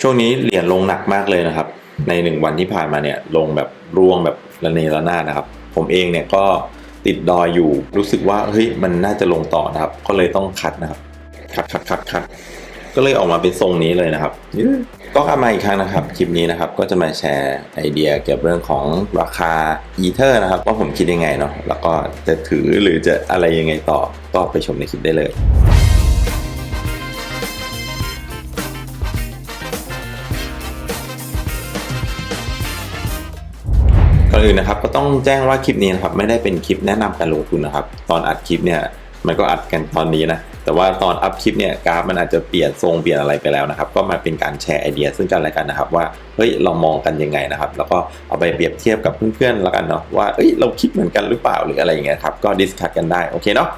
ช่วงนี้เหรียญลงหนักมากเลยนะครับ ในหนึ่งวันที่ผ่านมาเนี่ยลงแบบร่วงแบบระเนระนาดนะครับ ผมเองเนี่ยก็ติดดอยอยู่รู้สึกว่าเฮ้ยมันน่าจะลงต่อนะครับ ก็เลยต้องคัดนะครับ คัดคัดคัดคัดก็เลยออกมาเป็นทรงนี้เลยนะครับก็กลับมาอีกครั้งนะครับคลิปนี้นะครับก็จะมาแชร์ไอเดียเกี่ยวกับเรื่องของราคาอีเทอร์นะครับว่าผมคิดยังไงเนาะแล้วก็จะถือหรือจะอะไรยังไงต่อก็ไปชมในคลิปได้เลย ก่อนอื่นนะครับก็ต้องแจ้งว่าคลิปนี้นะครับไม่ได้เป็นคลิปแนะนำการลงทุนนะครับตอนอัดคลิปเนี่ยมันก็อัดกันตอนนี้นะแต่ว่าตอนอัพคลิปเนี่ยกราฟมันอาจจะเปลี่ยนทรงเปลี่ยนอะไรไปแล้วนะครับก็มาเป็นการแชร์ไอเดียซึ่งกันและกันนะครับว่าเฮ้ยเรามองกันยังไงนะครับแล้วก็เอาไปเปรียบเทียบกับเพื่อนๆแล้วกันเนาะว่าเอ้ยเราคิดเหมือนกันหรือเปล่าหรืออะไรอย่างเงี้ยครับก็ดิสคัทกันได้โอเคเนาะ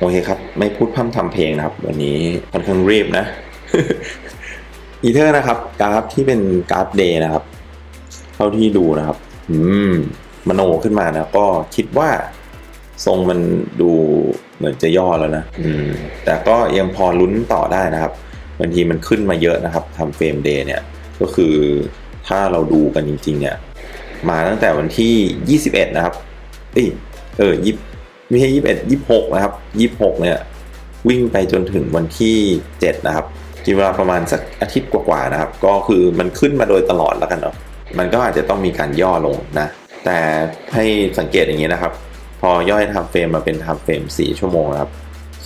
โอเคครับไม่พูดพร่ำทำเพลงนะครับวันนี้ค่อนข้างรีบนะอีเทอร์นะครับกราฟที่เป็นกราฟเดย์นะครับเท่าที่ดูนะครับ อืมมโนขึ้นมานะก็คิดว่าทรงมันดูเหมือนจะย่อแล้วนะอืมแต่ก็ยังพอลุ้นต่อได้นะครับบางทีมันขึ้นมาเยอะนะครับทำเฟรมเดย์เนี่ยก็คือถ้าเราดูกันจริง ๆ เนี่ย มาตั้งแต่วันที่ 21 นะครับเอ้ยเออยี่ไม่ใช่ยี่สิบเอ็ดยี่หกนะครับยี่หกเนี่ยวิ่งไปจนถึงวันที่7นะครับกินเวลาประมาณสักอาทิตย์กว่าๆนะครับ ก็คือมันขึ้นมาโดยตลอดแล้วกันเนาะ มันก็อาจจะต้องมีการย่อลงนะ แต่ให้สังเกตอย่างนี้นะครับ พอย่อยทม์เฟรมมาเป็นทม์เฟรม4 ชั่วโมงครับ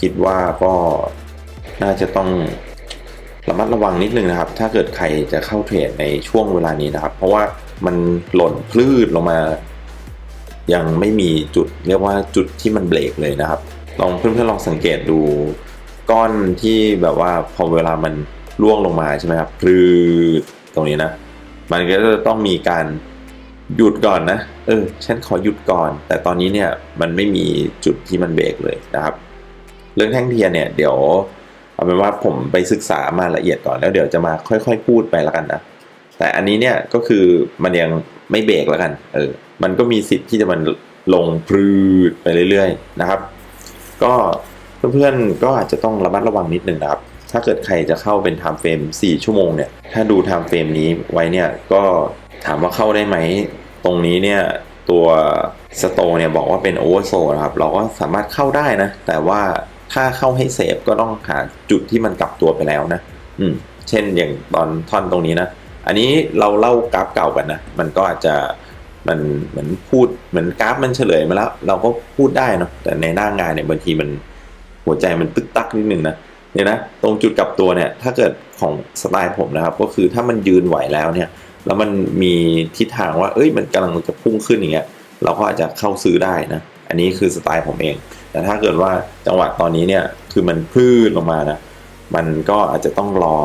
คิดว่าก็น่าจะต้องระมัดระวังนิดนึงนะครับ ถ้าเกิดใครจะเข้าเทรดในช่วงเวลานี้นะครับ เพราะว่ามันหล่นพลืดลงมา ยังไม่มีจุดเรียกว่าจุดที่มันเบรกเลยนะครับ ลองเพื่อนๆลองสังเกตดูก้อนที่แบบว่าพอเวลามันร่วงลงมาใช่ไหมครับพลืดตรงนี้นะ มันก็จะต้องมีการหยุดก่อนนะ เออ ฉันขอหยุดก่อน แต่ตอนนี้เนี่ยมันไม่มีจุดที่มันเบรกเลยนะครับ เรื่องแท่งเทียนเนี่ยเดี๋ยวเอาเป็นว่าผมไปศึกษามาละเอียดก่อนแล้วเดี๋ยวจะมาค่อย ๆ พูดไปแล้วกันนะ แต่อันนี้เนี่ยก็คือมันยังไม่เบรกแล้วกัน เออ มันก็มีสิทธิ์ที่จะมันลงพืดไปเรื่อย ๆ นะครับ ก็เพื่อนๆก็อาจจะต้องระมัดระวังนิดนึงนะครับ ถ้าเกิดใครจะเข้าเป็นไทม์เฟรม4 ชั่วโมงเนี่ย ถ้าดูไทม์เฟรมนี้ไว้เนี่ย ก็ถามว่าเข้าได้ไหม ตรงนี้เนี่ยตัวสโตเนี่ยบอกว่าเป็นโอเวอร์โซนะครับ เราก็สามารถเข้าได้นะ แต่ว่าถ้าเข้าให้เซฟก็ต้องหาจุดที่มันกลับตัวไปแล้วนะ อืม เช่นอย่างตอนท่อนตรงนี้นะ อันนี้เราเล่ากราฟเก่ากันนะ มันก็อาจจะมันเหมือนพูดเหมือนกราฟมันเฉลยมาแล้ว เราก็พูดได้เนาะแต่ในหน้างานเนี่ยบางทีมันหัวใจมันตึกตักนิดนึงนะ เนี่ยนะตรงจุดกลับตัวเนี่ยถ้าเกิดของสไตล์ผมนะครับ ก็คือถ้ามันยืนไหวแล้วเนี่ยแล้วมันมีทิศทางว่าเอ้ยมันกำลังจะพุ่งขึ้นอย่างเงี้ยเราก็อาจจะเข้าซื้อได้นะอันนี้คือสไตล์ผมเอง แต่ถ้าเกิดว่าจังหวะตอนนี้เนี่ยคือมันพลืดลงมานะมันก็อาจจะต้องรอ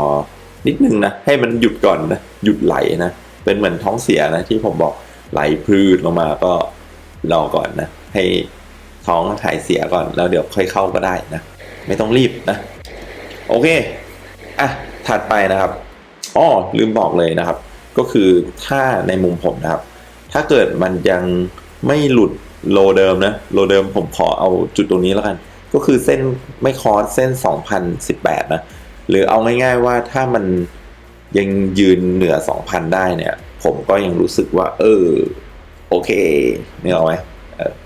นิดนึงนะให้มันหยุดก่อนนะหยุดไหลนะเป็นเหมือนท้องเสียนะที่ผมบอกไหลพลืดลงมาก็รอก่อนนะให้ท้องถ่ายเสียก่อนแล้วเดี๋ยวค่อยเข้าก็ได้นะไม่ต้องรีบนะ โอเคอะถัดไปนะครับอ้อลืมบอกเลยนะครับ ก็คือถ้าในมุมผมนะครับ ถ้าเกิดมันยังไม่หลุดโลเดิมนะโลเดิมผมขอเอาจุดตรงนี้แล้วกัน ก็คือเส้นไม่คอสเส้น 2018 นะ หรือเอาง่ายๆว่าถ้ามันยังยืนเหนือ 2,000 ได้เนี่ย ผมก็ยังรู้สึกว่า เออ โอเคนี่เอาไหม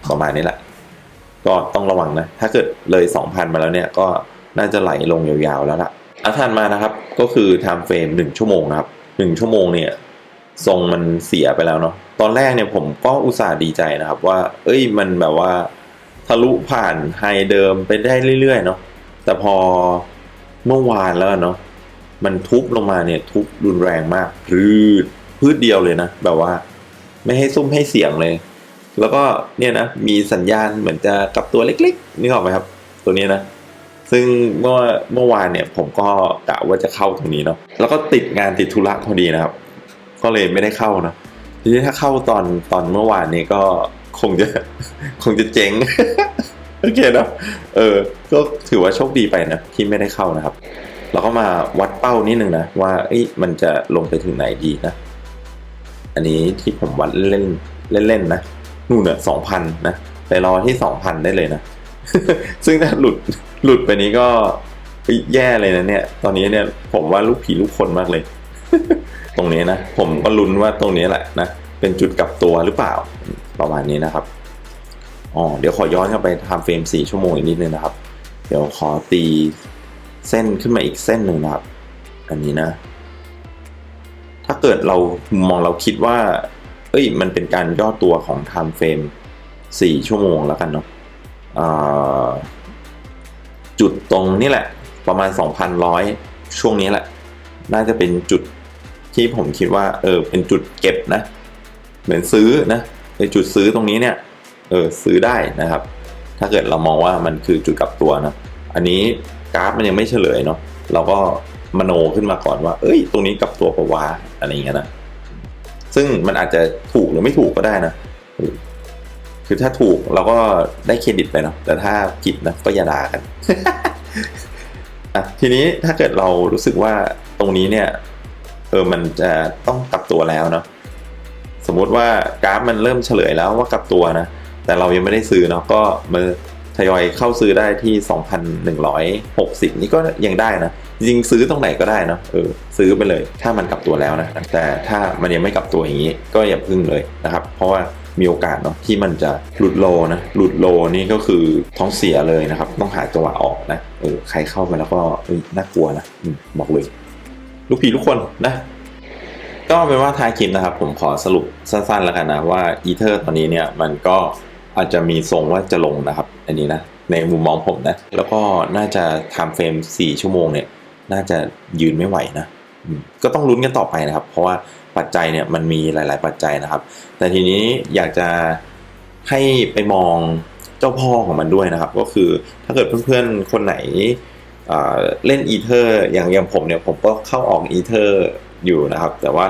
ประมาณนี้แหละ ก็ต้องระวังนะ ถ้าเกิดเลย 2,000 มาแล้วเนี่ยก็ น่าจะไหลลงยาวๆแล้วล่ะอัถัดมานะครับก็คือ time frame 1ชั่วโมงนะครับ1ชั่วโมงเนี่ยทรงมันเสียไปแล้วเนาะตอนแรกเนี่ยผมก็อุตส่าห์ดีใจนะครับว่า เอ้ยมันแบบว่าทะลุผ่านไฮเดิมไปได้เรื่อยๆเนาะแต่พอเมื่อวานแล้วเนาะมันทุบลงมาเนี่ยทุบรุนแรงมากพืดพืดเดียวเลยนะ แบบว่า ไม่ให้ซุ้มให้เสียงเลย แล้วก็เนี่ยนะมีสัญญาณเหมือนจะกลับตัวเล็กๆนึกออกไหมครับ ตัวนี้นะ ซึ่งเมื่อเมื่อวานเนี่ยผมก็กะว่าจะเข้าตรงนี้เนาะแล้วก็ติดงานติดธุระพอดีนะครับ ก็เลยไม่ได้เข้านะทีนี้ถ้าเข้าตอนตอนเมื่อวานนี้ก็คงจะคงจะเจ๊งโอเคเนะเออ ก็ถือว่าโชคดีไปนะที่ไม่ได้เข้านะครับ เราก็มาวัดเป้านิดนึงนะว่าเอ้ยมันจะลงไปถึงไหนดีนะ อันนี้ที่ผมวัดเล่นเล่นๆนะนู่นเน่ะสองพันนะไปรอที่สองพันได้เลยนะ ซึ่งถ้าหลุด หลุดไปนี้ก็แย่เลยนะเนี่ย ตอนนี้เนี่ยผมว่าลูกผีลูกคนมากเลย ตรงนี้นะ ผมก็ลุ้นว่าตรงนี้แหละนะ เป็นจุดกลับตัวหรือเปล่า ประมาณนี้นะครับ อ๋อ เดี๋ยวขอย้อนกลับไปทำเฟรม 4 ชั่วโมงอีกนิดนึงนะครับ เดี๋ยวขอตีเส้นขึ้นมาอีกเส้นหนึ่งนะครับ อันนี้นะ ถ้าเกิดเรามุมมองเราคิดว่า เอ้ย มันเป็นการย่อตัวของ time frame 4ชั่วโมงแล้วกันเนาะอ่า จุดตรงนี้แหละ ประมาณ 2,100 ช่วงนี้แหละ น่าจะเป็นจุดที่ผมคิดว่า เออ เป็นจุดเก็บนะ เหมือนซื้อนะในจุดซื้อตรงนี้เนี่ย เออ ซื้อได้นะครับ ถ้าเกิดเรามองว่ามันคือจุดกลับตัวนะ อันนี้กราฟมันยังไม่เฉลยเนาะ เราก็มโนขึ้นมาก่อนว่า เอ้ย ตรงนี้กลับตัวปะวะอะไรอย่างเงี้ยนะ ซึ่งมันอาจจะถูกหรือไม่ถูกก็ได้นะ คือถ้าถูกเราก็ได้เครดิตไปเนาะแต่ถ้าผิดนะก็อย่าด่ากันอะทีนี้ถ้าเกิดเรารู้สึกว่าตรงนี้เนี่ยเออมันจะต้องกลับตัวแล้วเนาะสมมุติว่ากราฟมันเริ่มเฉลยแล้วว่ากลับตัวนะแต่เรายังไม่ได้ซื้อเนาะก็มาทยอยเข้าซื้อได้ที่ 2,160 นี่ก็ยังได้นะจริงซื้อตรงไหนก็ได้เนาะเออซื้อไปเลย ถ้ามันกลับตัวแล้วนะแต่ถ้ามันยังไม่กลับตัวอย่างนี้ก็อย่าพึ่งเลยนะครับ เพราะว่า มีโอกาสเนาะที่มันจะหลุดโลนะหลุดโลนี่ก็คือท้องเสียเลยนะครับ ต้องหาจังหวะออกนะเออใครเข้าไปแล้วก็เอ้ยน่ากลัวนะอบอกเลย ลูกผีทุกคนนะก็เป็นว่าท้ายคลิปนะครับ ผมขอสรุปสั้นๆแล้วกันนะว่าอีเทอร์ตอนนี้เนี่ยมันก็อาจจะมีทรงว่าจะลงนะครับ อันนี้นะในมุมมองผมนะ แล้วก็น่าจะทำเฟรม4ชั่วโมงเนี่ย น่าจะยืนไม่ไหวนะก็ต้องลุ้นกันต่อไปนะครับ เพราะว่า ปัจจัยเนี่ยมันมีหลาย ๆ ปัจจัยนะครับ แต่ทีนี้อยากจะให้ไปมองเจ้าพ่อของมันด้วยนะครับ ก็คือถ้าเกิดเพื่อนๆคนไหนเล่นอีเทอร์อย่างอย่างผมเนี่ยผมก็เข้าออกอีเทอร์อยู่นะครับ แต่ว่า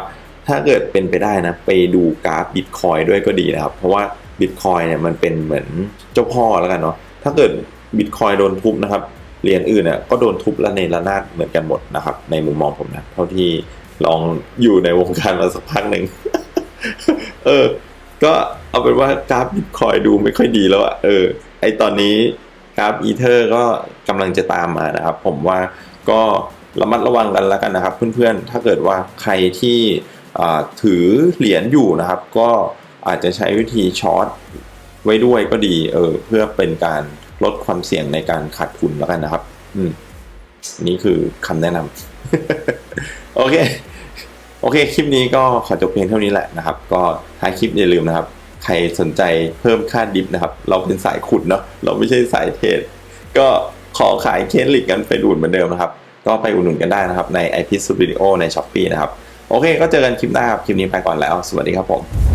ถ้าเกิดเป็นไปได้นะไปดูกราฟบิตคอยด้วยก็ดีนะครับ เพราะว่าบิตคอยเนี่ยมันเป็นเหมือนเจ้าพ่อแล้วกันเนาะถ้าเกิดบิตคอยโดนทุบนะครับเหรียญอื่นเนี่ยก็โดนทุบและในระนาดเหมือนกันหมดนะครับ ในมุมมองผมนะเท่าที่ ลองอยู่ในวงการมาสักพักหนึ่งเออ ก็เอาเป็นว่ากราฟบิตคอยดูไม่ค่อยดีแล้วอะเออ ไอตอนนี้กราฟอีเทอร์ก็กำลังจะตามมานะครับ ผมว่าก็ระมัดระวังกันแล้วกันนะครับ เพื่อนๆ ถ้าเกิดว่าใครที่อ่าถือเหรียญอยู่นะครับ ก็อาจจะใช้วิธีช็อตไว้ด้วยก็ดี เออ เพื่อเป็นการลดความเสี่ยงในการขาดทุนแล้วกันนะครับ อืม นี่คือคำแนะนำ โอเค โอเค คลิปนี้ก็ขอจบเพียงเท่านี้แหละนะครับ ก็ท้ายคลิปอย่าลืมนะครับ ใครสนใจเพิ่มค่าดิฟนะครับ เราเป็นสายขุดเนาะ เราไม่ใช่สายเทรดก็ขอขายเคสลิกกันไปดูดเหมือนเดิมนะครับ ก็ไปอุดหนุนกันได้นะครับ ใน i p พิ Studio ใน s h อ p e e นะครับ โอเค ก็เจอกันคลิปหน้าครับ คลิปนี้ไปก่อนแล้ว สวัสดีครับผม